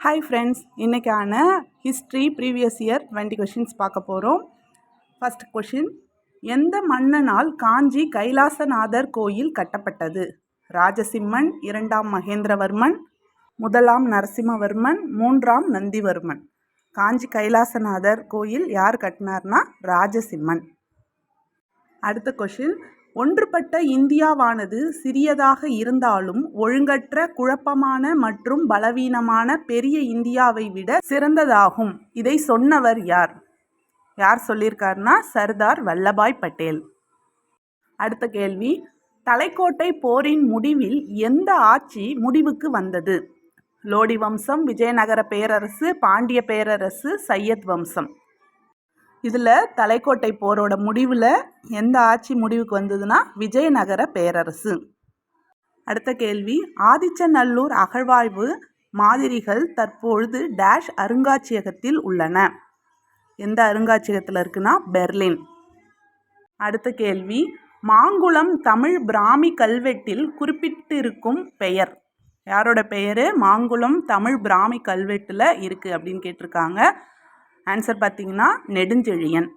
Hi friends இன்றைக்கான history previous year twenty questions பார்க்க போகிறோம் ஃபஸ்ட் கொஷின் எந்த மன்னனால் காஞ்சி கைலாசநாதர் கோயில் கட்டப்பட்டது? ராஜசிம்மன் இரண்டாம் மகேந்திரவர்மன் முதலாம் நரசிம்மவர்மன் மூன்றாம் நந்திவர்மன். காஞ்சி கைலாசநாதர் கோயில் யார் கட்டினார்னா ராஜசிம்மன். அடுத்த கொஷின் ஒன்றுபட்ட இந்தியாவானது சிறியதாக இருந்தாலும் ஒழுங்கற்ற குழப்பமான மற்றும் பலவீனமான பெரிய இந்தியாவை விட சிறந்ததாகும். இதை சொன்னவர் யார்? யார் சொல்லியிருக்காருன்னா சர்தார் வல்லபாய் பட்டேல். அடுத்த கேள்வி. தலைக்கோட்டை போரின் முடிவில் எந்த ஆட்சி முடிவுக்கு வந்தது? லோடி வம்சம் விஜயநகர பேரரசு பாண்டிய பேரரசு சையத் வம்சம். இதில் தலைக்கோட்டை போரோட முடிவில் எந்த ஆட்சி முடிவுக்கு வந்ததுன்னா விஜயநகர பேரரசு. அடுத்த கேள்வி ஆதிச்சநல்லூர் அகழ்வாய்வு மாதிரிகள் தற்பொழுது டேஷ் அருங்காட்சியகத்தில் உள்ளன. எந்த அருங்காட்சியகத்தில் இருக்குன்னா பெர்லின். அடுத்த கேள்வி மாங்குளம் தமிழ் பிராமி கல்வெட்டில் குறிப்பிட்டிருக்கும் பெயர். யாரோட பெயர்? மாங்குளம் தமிழ் பிராமி கல்வெட்டில் இருக்குது அப்படின்னு கேட்டிருக்காங்க. ஆன்சர் பார்த்தீங்கன்னா நெடுஞ்செழியன்.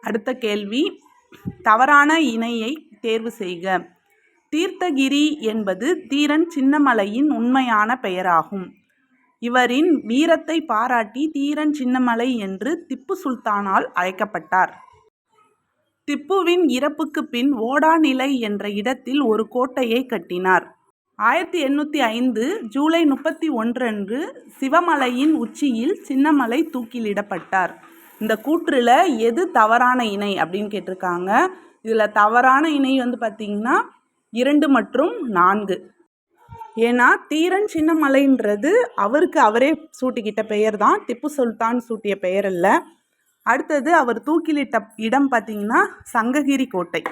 அடுத்த கேள்வி தவறான இணையை தேர்வு செய்க. தீர்த்தகிரி என்பது தீரன் சின்னமலையின் உண்மையான பெயராகும். இவரின் வீரத்தை பாராட்டி தீரன் சின்னமலை என்று திப்பு சுல்தானால் அழைக்கப்பட்டார். திப்புவின் இறப்புக்கு பின் ஓடாநிலை என்ற இடத்தில் ஒரு கோட்டையை கட்டினார். ஆயிரத்தி எண்ணூற்றி ஐந்து ஜூலை முப்பத்தி ஒன்றன்று சிவமலையின் உச்சியில் சின்னமலை தூக்கிலிடப்பட்டார். இந்த கூற்றில் எது தவறான இணை அப்படின்னு கேட்டிருக்காங்க. இதில் தவறான இணை வந்து பார்த்திங்கன்னா இரண்டு மற்றும் நான்கு. ஏன்னா தீரன் சின்னமலைன்றது அவருக்கு அவரே சூட்டிக்கிட்ட பெயர் தான் திப்பு சுல்தான் சூட்டிய பெயர் இல்லை அடுத்தது அவர் தூக்கிலிட்ட இடம் பார்த்திங்கன்னா சங்ககிரி கோட்டை.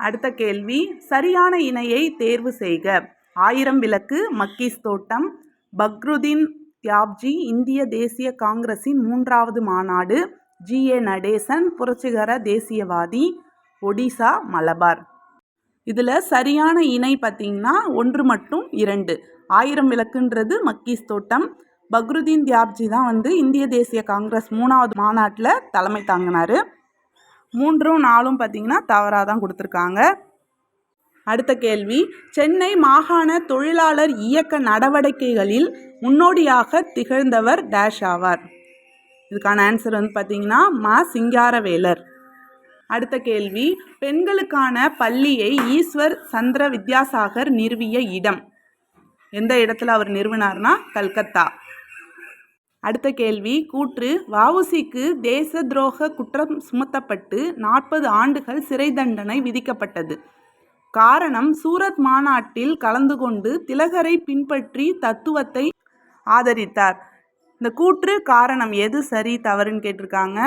அடுத்த கேள்வி சரியான இணையை தேர்வு செய்க. ஆயிரம் விளக்கு மக்கீஸ் தோட்டம். பக்ருதீன் தியாப்ஜி இந்திய தேசிய காங்கிரஸின் மூன்றாவது மாநாடு. ஜி. ஏ. நடேசன் புரட்சிகர தேசியவாதி. ஒடிசா மலபார். இதில் சரியான இணை பார்த்திங்கன்னா ஒன்று மட்டும் இரண்டு. ஆயிரம் விளக்குன்றது மக்கீஸ் தோட்டம். பக்ருதீன் தியாப்ஜி தான் வந்து இந்திய தேசிய காங்கிரஸ் மூணாவது மாநாட்டில் தலைமை தாங்கினார். மூன்றும் நாலும் பார்த்திங்கன்னா தவறாக தான் கொடுத்துருக்காங்க. அடுத்த கேள்வி சென்னை மாகாண தொழிலாளர் இயக்க நடவடிக்கைகளில் முன்னோடியாக திகழ்ந்தவர் டேஷ் ஆவார். இதுக்கான ஆன்சர் வந்து பார்த்திங்கன்னா மா. சிங்காரவேலர். அடுத்த கேள்வி பெண்களுக்கான பள்ளியை ஈஸ்வர் சந்திர வித்யாசாகர் நிறுவிய இடம். எந்த இடத்துல அவர் நிறுவினார்னா கல்கத்தா. அடுத்த கேள்வி கூற்று வவுசிக்கு தேச துரோக குற்றம் சுமத்தப்பட்டு நாற்பது ஆண்டுகள் சிறை தண்டனை விதிக்கப்பட்டது. காரணம் சூரத் மாநாட்டில் கலந்து கொண்டு திலகரை பின்பற்றி தத்துவத்தை ஆதரித்தார். இந்த கூற்று காரணம் எது? சரி தவறுன்னு கேட்டிருக்காங்க.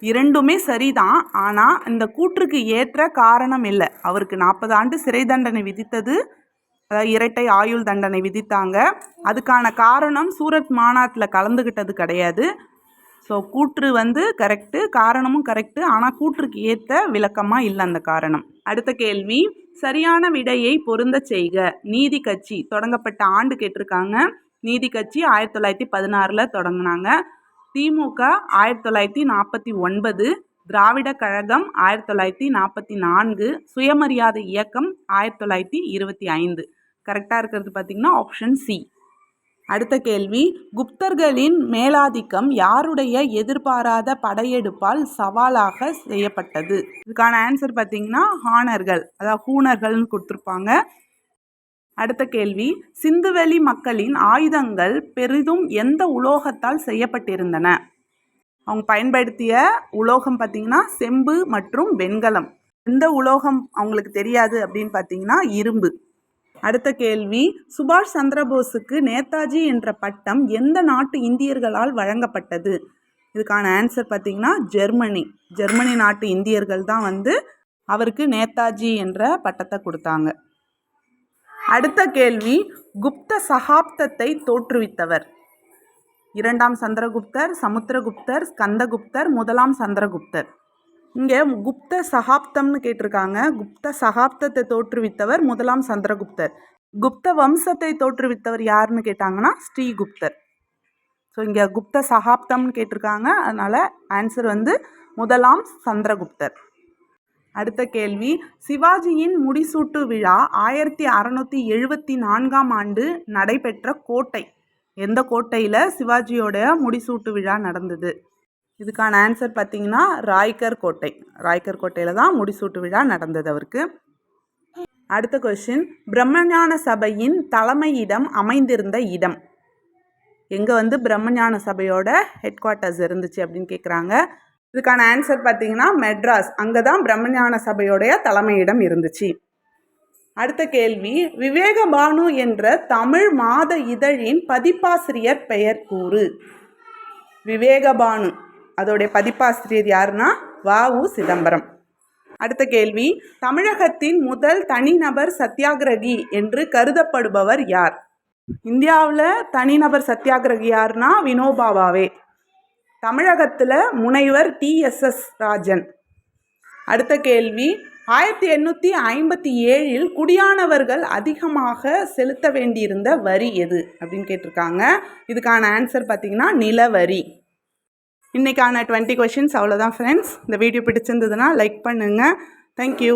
இரண்டுமே சரிதான். ஆனால் இந்த கூற்றுக்கு ஏற்ற காரணம் இல்லை. அவருக்கு நாற்பது ஆண்டு சிறை தண்டனை விதித்தது. அதாவது இரட்டை ஆயுள் தண்டனை விதித்தாங்க. அதுக்கான காரணம் சூரத் மாநாட்டில் கலந்துக்கிட்டது கிடையாது. ஸோ கூற்று வந்து கரெக்டு காரணமும் கரெக்டு ஆனால் கூற்றுக்கு ஏற்ற விளக்கமாக இல்லை அந்த காரணம். அடுத்த கேள்வி சரியான விடையை பொருந்த செய்க. நீதி கட்சி தொடங்கப்பட்ட ஆண்டு கேட்டிருக்காங்க. நீதி கட்சி ஆயிரத்தி தொள்ளாயிரத்தி பதினாறில் தொடங்கினாங்க. திமுக ஆயிரத்தி தொள்ளாயிரத்தி நாற்பத்தி ஒன்பது திராவிட கழகம் ஆயிரத்தி தொள்ளாயிரத்தி நாற்பத்தி நான்கு சுயமரியாதை இயக்கம் ஆயிரத்தி தொள்ளாயிரத்தி இருபத்தி ஐந்து. கரெக்டாக இருக்கிறது பார்த்திங்கன்னா ஆப்ஷன் சி அடுத்த கேள்வி குப்தர்களின் மேலாதிக்கம் யாருடைய எதிர்பாராத படையெடுப்பால் சவாலாக செய்யப்பட்டது? இதுக்கான ஆன்சர் பார்த்தீங்கன்னா ஹானர்கள் அதாவது ஹூனர்கள்னு கொடுத்துருப்பாங்க. அடுத்த கேள்வி சிந்துவெளி மக்களின் ஆயுதங்கள் பெரிதும் எந்த உலோகத்தால் செய்யப்பட்டிருந்தன? அவங்க பயன்படுத்திய உலோகம் பார்த்திங்கன்னா செம்பு மற்றும் வெண்கலம். எந்த உலோகம் அவங்களுக்கு தெரியாது அப்படின்னு பார்த்தீங்கன்னா இரும்பு. அடுத்த கேள்வி சுபாஷ் சந்திரபோஸுக்கு நேதாஜி என்ற பட்டம் எந்த நாட்டு இந்தியர்களால் வழங்கப்பட்டது? இதுக்கான ஆன்சர் பார்த்திங்கன்னா ஜெர்மனி. ஜெர்மனி நாட்டு இந்தியர்கள் தான் வந்து அவருக்கு நேதாஜி என்ற பட்டத்தை கொடுத்தாங்க. அடுத்த கேள்வி குப்த சகாப்தத்தை தோற்றுவித்தவர். இரண்டாம் சந்திரகுப்தர் சமுத்திரகுப்தர் ஸ்கந்தகுப்தர் முதலாம் சந்திரகுப்தர். இங்கே குப்த சகாப்தம்னு கேட்டிருக்காங்க. குப்த சகாப்தத்தை தோற்றுவித்தவர் முதலாம் சந்திரகுப்தர். குப்த வம்சத்தை தோற்றுவித்தவர் யாருன்னு கேட்டாங்கன்னா ஸ்ரீகுப்தர். ஸோ இங்கே குப்த சகாப்தம்னு கேட்டிருக்காங்க. அதனால் ஆன்சர் வந்து முதலாம் சந்திரகுப்தர். அடுத்த கேள்வி. சிவாஜியின் முடிசூட்டு விழா ஆயிரத்தி அறநூற்றி எழுபத்தி நான்காம் ஆண்டு நடைபெற்ற கோட்டை. எந்த கோட்டையில்? சிவாஜியோட முடிசூட்டு விழா நடந்தது. இதுக்கான ஆன்சர் பார்த்தீங்கன்னா ராய்கர் கோட்டை. ராய்கர் கோட்டையில் தான் முடிசூட்டு விழா நடந்தது அவருக்கு. அடுத்த கொஷின் பிரம்மஞான சபையின் தலைமையிடம் அமைந்திருந்த இடம். எங்கே வந்து பிரம்மஞான சபையோட ஹெட் குவார்ட்டர்ஸ் இருந்துச்சு அப்படின்னு கேட்குறாங்க இதுக்கான ஆன்சர் பார்த்தீங்கன்னா மெட்ராஸ். அங்கே தான் பிரம்மஞான சபையோடைய தலைமையிடம் இருந்துச்சு. அடுத்த கேள்வி விவேகபானு என்ற தமிழ் மாத இதழின் பதிப்பாசிரியர் பெயர் கூறு. விவேகபானு. அதோடைய பதிப்பாசிரியர் யாருன்னா வ உ சிதம்பரம். அடுத்த கேள்வி தமிழகத்தின் முதல் தனிநபர் சத்தியாகிரகி என்று கருதப்படுபவர் யார்? இந்தியாவில் தனிநபர் சத்தியாகிரகி யாருன்னா வினோபாபாவே தமிழகத்தில் முனைவர் டிஎஸ்எஸ் ராஜன். அடுத்த கேள்வி ஆயிரத்தி எண்ணூற்றி ஐம்பத்தி ஏழில் குடியானவர்கள் அதிகமாக செலுத்த வேண்டியிருந்த வரி எது? அப்படின்னு கேட்டிருக்காங்க. இதுக்கான ஆன்சர் பார்த்திங்கன்னா நிலவரி. இன்றைக்கான டுவெண்ட்டி கொஷின்ஸ் அவ்வளோதான் ஃப்ரெண்ட்ஸ் இந்த வீடியோ பிடிச்சிருந்ததுன்னா லைக் பண்ணுங்கள் தேங்க்யூ